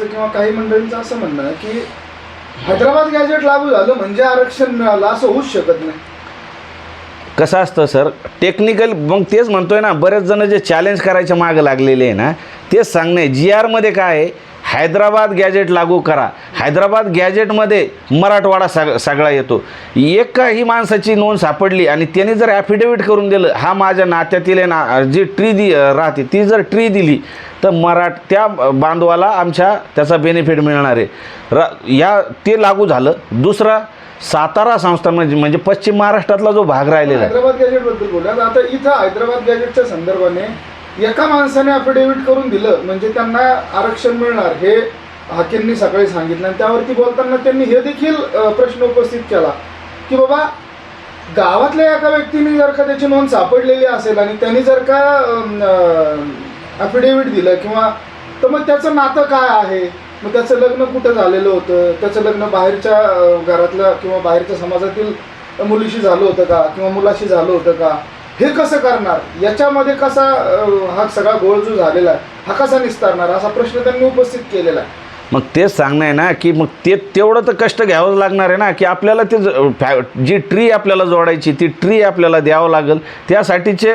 मंडळींचं किंवा काही मंडळींचं असं म्हणणं आहे की हैदराबाद गॅजेट लागू झालं म्हणजे आरक्षण मिळालं असं होऊच शकत नाही. कसं असतं सर? टेक्निकल मग तेच म्हणतोय ना बरेच जण जे चॅलेंज करायच्या मागं लागलेले आहे ना तेच सांगणे जी आरमध्ये काय आहे? हैदराबाद गॅजेट लागू करा. हैदराबाद गॅजेटमध्ये मराठवाडा सग सगळा येतो. एकाही माणसाची नोंद सापडली आणि त्याने जर ॲफिडेविट करून दिलं हा माझ्या नात्यातील आहे ना जी ट्री दि राहते ती जर ट्री दिली तर मराठ त्या बांधवाला आमच्या त्याचा बेनिफिट मिळणार आहे. र या ते लागू झालं. दुसरा सातारा संस्थान म्हणजे म्हणजे पश्चिम महाराष्ट्रातला जो भाग राहिलेला आहे. हैदराबाद गॅजेटबद्दल आता इथं हैदराबाद गॅजेटच्या संदर्भाने एका माणसाने अफिडेव्हिट करून दिलं म्हणजे त्यांना आरक्षण मिळणार हे हाकेंनी सकाळी सांगितलं. आणि त्यावरती बोलताना त्यांनी हे देखील प्रश्न उपस्थित केला की बाबा गावातल्या एका व्यक्तीने जर का त्याची नोंद सापडलेली असेल आणि त्यांनी जर का अफिडेव्हिट दिलं किंवा तर मग त्याचं नातं काय आहे? मग त्याचं लग्न कुठं झालेलं होतं? त्याचं लग्न बाहेरच्या घरातलं किंवा बाहेरच्या समाजातील मुलीशी झालं होतं का? किंवा मुलाशी झालं होतं का? हे कसं करणार? याच्यामध्ये कसा हा सगळा गोळजू झालेला आहे हा कसा निस्तारणार? असा प्रश्न त्यांनी उपस्थित केलेला आहे. मग तेच सांगणं आहे ना की मग ते तेवढं तर कष्ट घ्यावंच लागणार आहे ना की आपल्याला ते ज- फॅ जी ट्री आपल्याला जोडायची ती ट्री आपल्याला द्यावं लागेल. त्यासाठीचे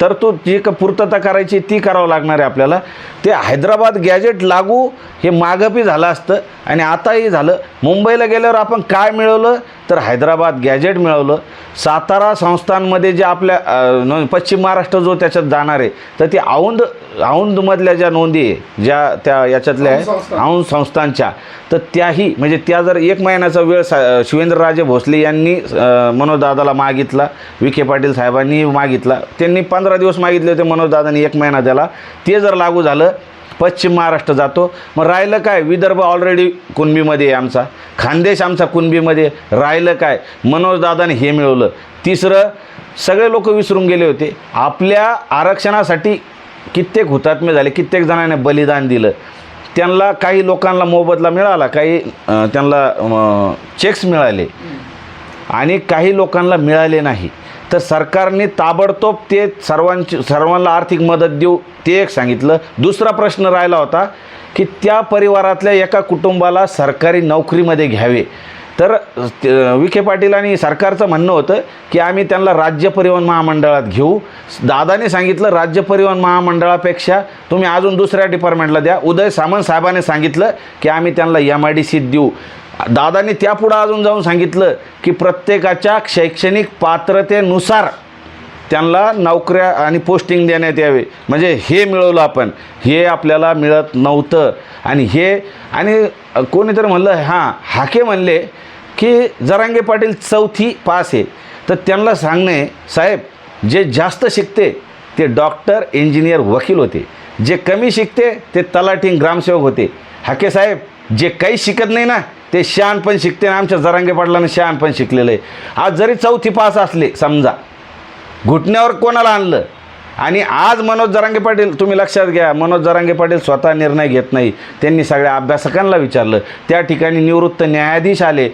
तरतूद जी का पूर्तता करायची ती करावं लागणार आहे आपल्याला. ते हैदराबाद गॅजेट लागू हे मागपी झालं असतं आणि आताही झालं. मुंबईला गेल्यावर आपण काय मिळवलं? तर हैदराबाद गॅजेट मिळवलं. सातारा संस्थांमध्ये जे आपल्या पश्चिम महाराष्ट्र जो त्याच्यात जाणार आहे तर ती औंध औंधमधल्या ज्या नोंदी आहे ज्या त्या याच्यातल्या आहे. औंध संस्थांच्या तर त्याही म्हणजे त्या जर एक महिन्याचा वेळ सा शिवेंद्रराजे भोसले यांनी मनोजदादाला मागितला विखे पाटील साहेबांनी मागितला त्यांनी पंधरा दिवस मागितले होते मनोजदादांनी एक महिना त्याला ते जर लागू झालं पश्चिम महाराष्ट्र जातो. मग राहिलं काय? विदर्भ ऑलरेडी कुणबीमध्ये आहे आमचा. खानदेश आमचा कुणबीमध्ये राहिलं काय? मनोजदादाने हे मिळवलं. तिसरं सगळे लोक विसरून गेले होते. आपल्या आरक्षणासाठी कित्येक हुतात्मे झाले. कित्येक जणांनी बलिदान दिलं. त्यांना काही लोकांना मोबदला मिळाला. काही त्यांना चेक्स मिळाले. आणि काही लोकांना मिळाले नाही. तर सरकारने ताबडतोब ते सर्वांची सर्वांना आर्थिक मदत देऊ ते एक सांगितलं. दुसरा प्रश्न राहिला होता की त्या परिवारातल्या एका कुटुंबाला सरकारी नोकरीमध्ये घ्यावे. तर विखे पाटील आणि सरकारचं म्हणणं होतं की आम्ही त्यांना राज्य परिवहन महामंडळात घेऊ. दादाने सांगितलं राज्य परिवहन महामंडळापेक्षा तुम्ही अजून दुसऱ्या डिपार्टमेंटला द्या. उदय सामंत साहेबांनी सांगितलं की आम्ही त्यांना एम आय डी सीत देऊ. दादांनी त्यापुढं अजून जाऊन सांगितलं की प्रत्येकाच्या शैक्षणिक पात्रतेनुसार त्यांना नोकऱ्या आणि पोस्टिंग देण्यात यावे. म्हणजे हे मिळवलं आपण. हे आपल्याला मिळत नव्हतं. आणि हे आणि कोणीतरी म्हणलं हां हाके म्हणले की जरांगे पाटील चौथी पास आहे. तर त्यांना सांगणे साहेब जे जास्त शिकते ते डॉक्टर इंजिनियर वकील होते. जे कमी शिकते ते तलाठी ग्रामसेवक होते. हाके साहेब जे काही शिकत नाही ना ते शहाण पण शिकते ना आमच्या जरांगे पाटलानं शान पण शिकलेलं आहे. आज जरी चौथी पास असले समजा घुटण्यावर कोणाला आणलं? आणि आज मनोज जरांगे पाटील तुम्ही लक्षात घ्या मनोज जरांगे पाटील स्वतः निर्णय घेत नाही. त्यांनी सगळ्या अभ्यासकांना विचारलं. त्या ठिकाणी निवृत्त न्यायाधीश आले.